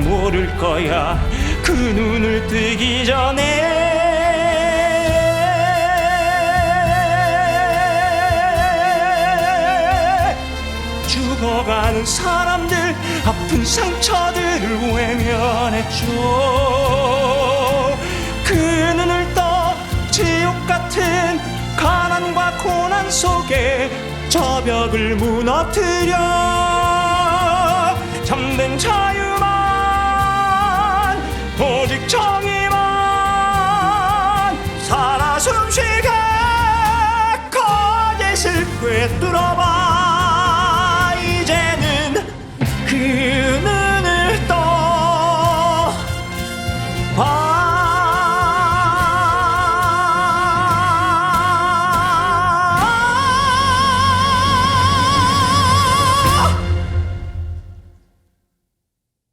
모를 거야. 그 눈을 뜨기 전에. 죽어가는 사람들 아픈 상처들을 외면했죠 그 눈을 떠 지옥 같은 가난과 고난 속에 저 벽을 무너뜨려. 참된 자유 살아